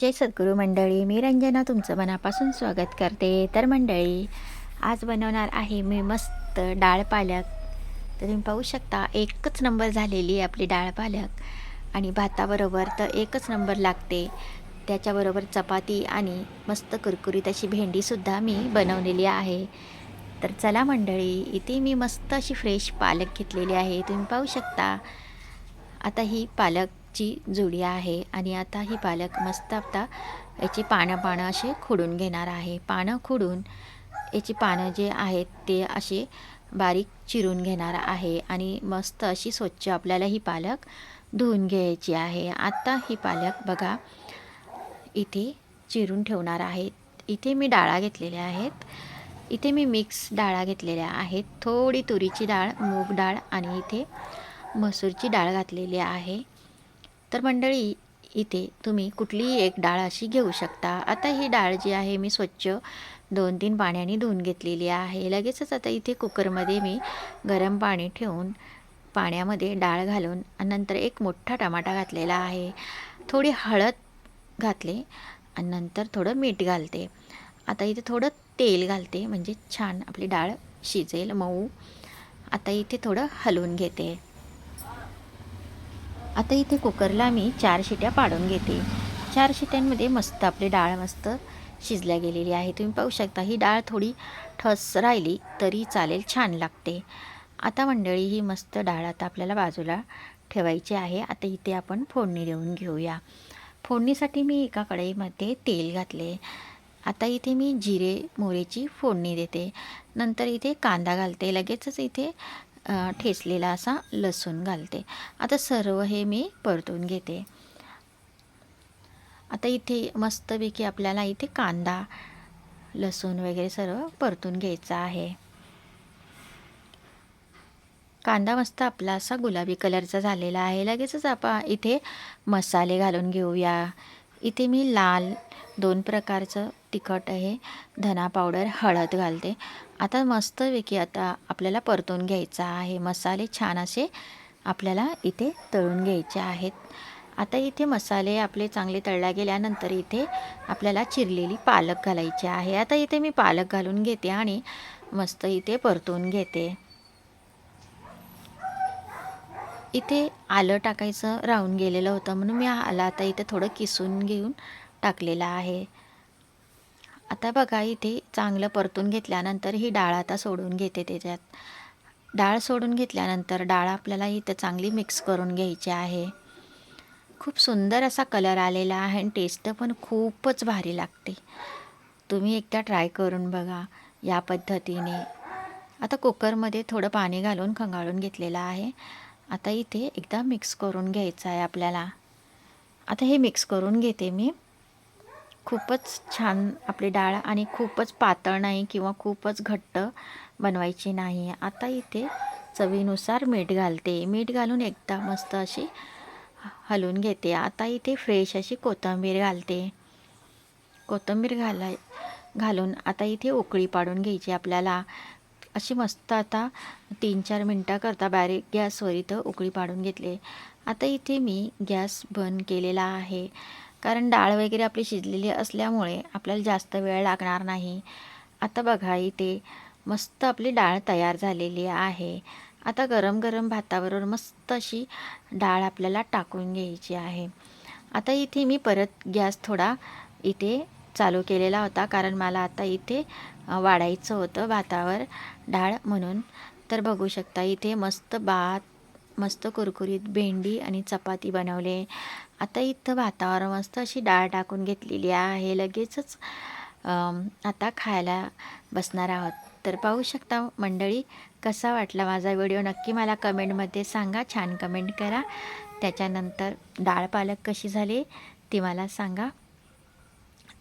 जय सद्गुरू मंडळी मी रंजना तुमचं मनापासून स्वागत करते. तर मंडळी आज बनवणार आहे मी मस्त डाळ पालक. तर तुम्ही पाहू शकता एकच नंबर झालेली आहे आपली डाळ पालक. आणि भाताबरोबर तर एकच नंबर लागते. त्याच्याबरोबर चपाती आणि मस्त कुरकुरीत अशी भेंडीसुद्धा मी बनवलेली आहे. तर चला मंडळी इथे मी मस्त अशी फ्रेश पालक घेतलेली आहे. तुम्ही पाहू शकता आता ही पालक ची जुडी आहे आणि आता ही पालक मस्त आता याची पानं पानं असे खुडून घेणार आहे. पानं खुडून याची पानं जे आहेत ते असे बारीक चिरून घेणार आहे आणि मस्त अशी स्वच्छ आपल्याला ही पालक धुवून घ्यायची आहे. आता ही पालक बघा इथे चिरून ठेवणार आहेत इथे मी डाळा घेतलेल्या आहेत. इथे मी मिक्स डाळा घेतलेल्या आहेत. थोडी तुरीची डाळ मूग डाळ आणि इथे मसूरची डाळ घातलेली आहे. तर मंडळी इथे तुम्ही कुठलीही एक डाळ अशी घेऊ शकता. आता ही डाळ जी आहे मी स्वच्छ दोन तीन पाण्याने धुवून घेतलेली आहे. लगेचच आता इथे कुकरमध्ये मी गरम पाणी ठेवून पाण्यामध्ये डाळ घालून नंतर एक मोठा टमाटा घातलेला आहे. थोडी हळद घातले आणि नंतर थोडं मीठ घालते. आता इथे थोडं तेल घालते म्हणजे छान आपली डाळ शिजेल मऊ. आता इथे थोडं हलवून घेते. आता इथे कुकरला मी चार शिट्या पाडून घेते. चार शिट्यांमध्ये मस्त आपली डाळ मस्त शिजल्या गेलेली आहे. तुम्ही पाहू शकता ही डाळ थोडी ठस राहिली तरी चालेल छान लागते. आता मंडळी ही मस्त डाळ आता आपल्याला बाजूला ठेवायची आहे. आता इथे आपण फोडणी देऊन घेऊया. फोडणीसाठी मी एका कढईमध्ये तेल घातले. आता इथे मी जिरे मोहरीची फोडणी देते. नंतर इथे कांदा घालते. लगेचच इथे ठेचलेला असा लसूण घालते. आता सर्व हे मी परतून घेते. आता इथे मस्तपैकी आपल्याला इथे कांदा लसूण वगैरे सर्व परतून घ्यायचा आहे. कांदा मस्त आपला असा गुलाबी कलरचा झालेला आहे. लगेचच आपण इथे मसाले घालून घेऊया. इथे मी लाल दोन प्रकारचं तिखट आहे धना पावडर हळद घालते. आता मस्तपैकी आता आपल्याला परतून घ्यायचा आहे. मसाले छान असे आपल्याला इथे तळून घ्यायचे आहेत. आता इथे मसाले आपले चांगले तळल्या गेल्यानंतर इथे आपल्याला चिरलेली पालक घालायची आहे. आता इथे मी पालक घालून घेते आणि मस्त इथे परतून घेते. इथे आलं टाकायचं राहून गेलेलं होतं म्हणून मी आलं आता इथे थोडं किसून घेऊन टाकलेलं आहे. आता बघा इथे चांगलं परतून घेतल्यानंतर ही डाळ आता सोडून घेते त्याच्यात. डाळ सोडून घेतल्यानंतर डाळ आपल्याला इथं चांगली मिक्स करून घ्यायची आहे. खूप सुंदर असा कलर आलेला आहे आणि टेस्ट पण खूपच भारी लागते. तुम्ही एकदा ट्राय करून बघा या पद्धतीने. आता कुकरमध्ये थोडं पाणी घालून खंगाळून घेतलेलं आहे. आता इथे एकदा मिक्स करून घ्यायचं आहे आपल्याला. आता हे मिक्स करून घेते मी. खूपच छान आपली डाळ आणि खूपच पातळ नाही किंवा खूपच घट्ट बनवायची नाही. आता इथे चवीनुसार मीठ घालते. मीठ घालून एकदा मस्त अशी हलवून घेते. आता इथे फ्रेश अशी कोथिंबीर घालते. कोथिंबीर घालाय घालून आता इथे उकळी पाडून घ्यायची आपल्याला. अशी मस्त आता तीन चार मिनटाकरता बारीक गॅसवर इथं उकळी पाडून घेतले. आता इथे मी गॅस बंद केलेला आहे. कारण डाळ वगैरे आपली शिजलेली असल्यामुळे आपल्याला जास्त वेळ लागणार नाही. आता बघा इथे मस्त आपली डाळ तयार झालेली आहे. आता गरम गरम भाताबरोबर मस्त अशी डाळ आपल्याला टाकून घ्यायची आहे. आता इथे मी परत गॅस थोडा इथे चालू केलेला होता कारण मला आता इथे वाढायचं होतं भातावर डाळ म्हणून. तर बघू शकता इथे मस्त भात मस्त कुरकुरीत भेंडी आणि चपाती बनवले. आता इथं भातावर मस्त अशी डाळ टाकून घेतलेली आहे. लगेचच आता खायला बसणार आहोत. तर पाहू शकता मंडळी कसा वाटला माझा व्हिडिओ? नक्की मला कमेंटमध्ये सांगा. छान कमेंट करा. त्याच्यानंतर डाळ पालक कशी झाली ती मला सांगा.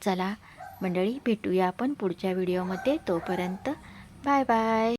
चला मंडळी भेटूया आपण पुढच्या व्हिडिओमध्ये. तोपर्यंत बाय बाय.